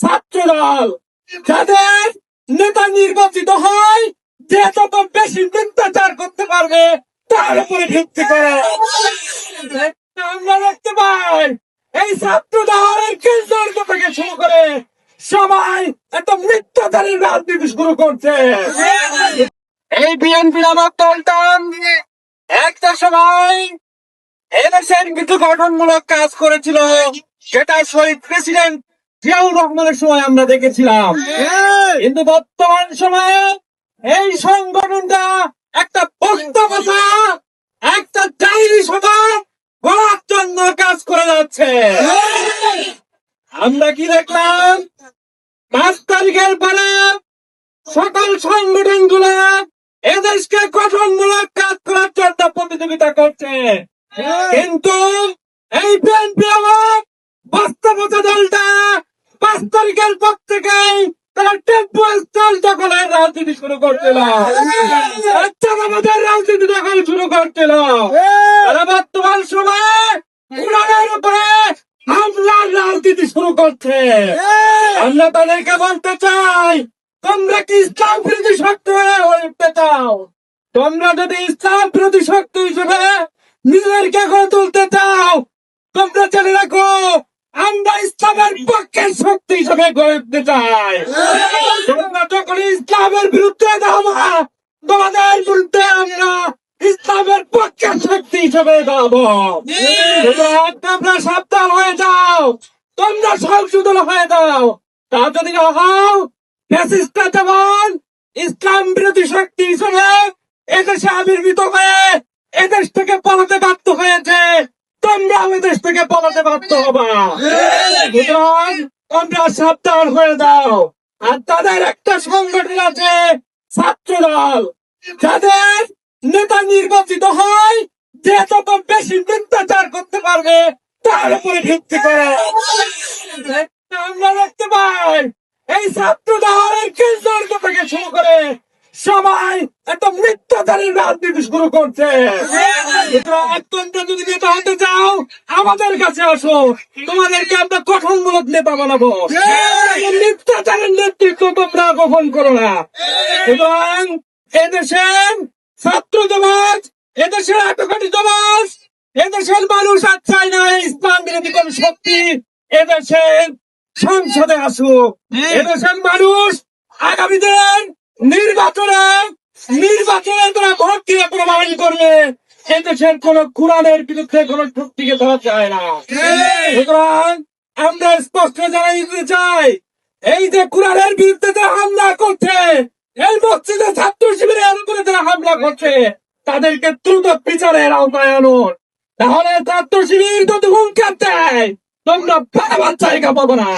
ছাত্রদল, যাদের নেতা নির্বাচিত হয়, যে যত বেশি মিথ্যাচার করতে পারবে, তার উপরে ভিত্তি করে। আমরা দেখতে পাই, এই ছাত্র দলের কেন্দ্র থেকে শুরু করে সবাই এত মিথ্যাচারের রাজনীতি শুরু করছে। এই বিএনপি নামক দলটা একটা সময় এদেশের কিছু গঠনমূলক কাজ করেছিল, সেটা শহীদ প্রেসিডেন্ট জিয়াউর রহমানের সময় আমরা দেখেছিলাম। কিন্তু বর্তমান সময়ে এই সংগঠনটা একটা বক্তব্যতা একটা ডায়েরি সভা করার জন্য কাজ করে যাচ্ছে। আমরা কি দেখলাম? পাঁচ তারিখের পরে সকল সংগঠনগুলো এদেশকে গঠনমূলক কাজ করার জন্য প্রতিযোগিতা করছে। কিন্তু এই বিএনপি আমার বাস্তবতা দলটা পাঁচ তারিখের পর তারা টেম্পো স্টল দখলের রাজনীতি শুরু করছিল আচ্ছা আমাদের রাজনীতি দখল শুরু করছিল তারা বর্তমান সময়ে উনানের উপরে হামলার রাজনীতি শুরু করছে। আমরা তাদেরকে বলতে চাই তোমরা কি ইসলাম বিরোধী শক্তি হয়ে উঠতে চাও? তোমরা যদি ইসলাম বিরোধী শক্তি হিসেবে নিজেদেরকে গড়ে তুলতে চাও তোমরা জেনে রাখো আমরা ইসলামের পক্ষের শক্তি হিসেবে গড়ে উঠতে চাই। তোমরা যখন ইসলামের বিরুদ্ধে দাবা তোমাদের বিরুদ্ধে আমরা ইসলামের পক্ষের শক্তি হিসেবে দাবো তোমরা সাবধান হয়ে যাও, তোমরা সংশোধন হয়ে যাও। তা যদি না হও, ফ্যাসিস্টরা যেমন ইসলাম বিরোধী শক্তি হিসেবে এদেশে আবির্ভূত হয়ে এদেশ থেকে পালাতে বাধ্য হয়েছে তোমরাও এদেশ থেকে পালাতে বাধ্য হবা। তোমরা সাবধান হয়ে দাও আর তাদের একটা সংগঠন আছে, ছাত্র দল। যাদের নেতা নির্বাচিত হয়, যে যত বেশি মিথ্যাচার করতে পারবে, তার উপরে ভিত্তি করে। আমরা দেখতে পাই, এই ছাত্র দলের কেন্দ্র থেকে শুরু করে সবাই এত রাজনীতি শুরু করছে? সুতরাং তোমরা যদি নেতা হতে চাও আমাদের কাছে আসো। তোমাদেরকে আমরা গঠনমূলক নেতা বানাবো। মিথ্যাচারের নেতৃত্ব তোমরা গ্রহণ করো না। সুতরাং এদেশের ছাত্র সমাজ এদেশের এতখানি সমাজ এদেশের মানুষ আর চায় না ইসলাম বিরোধী কোন শক্তি। এদেশের সংসদে আসুক। এদেশের মানুষ আগামী দিন নির্বাচনে নির্বাচনে তারা ভোট দিয়ে প্রমাণ করবে কোন কোরআনের বিরুদ্ধে কোন শক্তিকে ধরা যায় না। সুতরাং আমরা স্পষ্ট জানাই দিতে চাই এই যে কোরআনের বিরুদ্ধে যারা হামলা করছে এই মসজিদে ছাত্র শিবিরের উপরে যারা হামলা করছে তাদেরকে দ্রুত বিচারের আওতায় আনুন। তাহলে ছাত্র শিবির যদি হুঙ্কার দেয় তোমরা পালাবার জায়গা পাবো না।